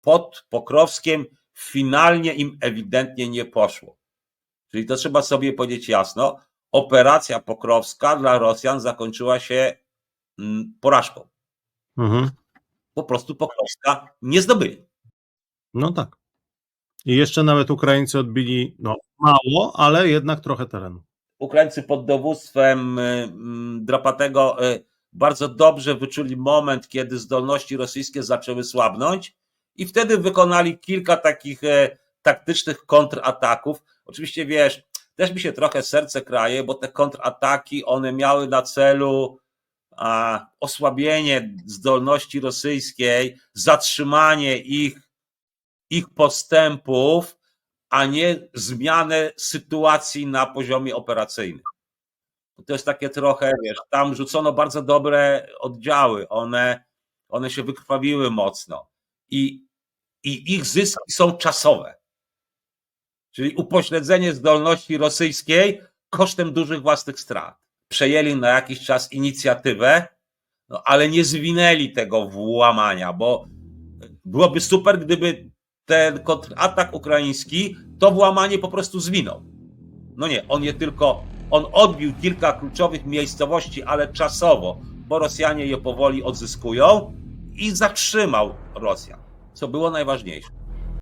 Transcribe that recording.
pod Pokrowskiem finalnie im ewidentnie nie poszło. Czyli to trzeba sobie powiedzieć jasno. Operacja pokrowska dla Rosjan zakończyła się mm, porażką. Mhm. Po prostu Pokrowska nie zdobyli. No tak. I jeszcze nawet Ukraińcy odbili, no mało, ale jednak trochę terenu. Ukraińcy pod dowództwem y, mm, Drapatego y, bardzo dobrze wyczuli moment, kiedy zdolności rosyjskie zaczęły słabnąć i wtedy wykonali kilka takich e, taktycznych kontrataków. Oczywiście wiesz, też mi się trochę serce kraje, bo te kontrataki, one miały na celu a, osłabienie zdolności rosyjskiej, zatrzymanie ich, ich postępów, a nie zmianę sytuacji na poziomie operacyjnym. To jest takie trochę, wiesz, tam rzucono bardzo dobre oddziały, one, one się wykrwawiły mocno i, i ich zyski są czasowe. Czyli upośledzenie zdolności rosyjskiej kosztem dużych własnych strat. Przejęli na jakiś czas inicjatywę, no, ale nie zwinęli tego włamania, bo byłoby super, gdyby ten kontratak ukraiński to włamanie po prostu zwinął. No nie, on je tylko, on odbił kilka kluczowych miejscowości, ale czasowo, bo Rosjanie je powoli odzyskują i zatrzymał Rosjan, co było najważniejsze.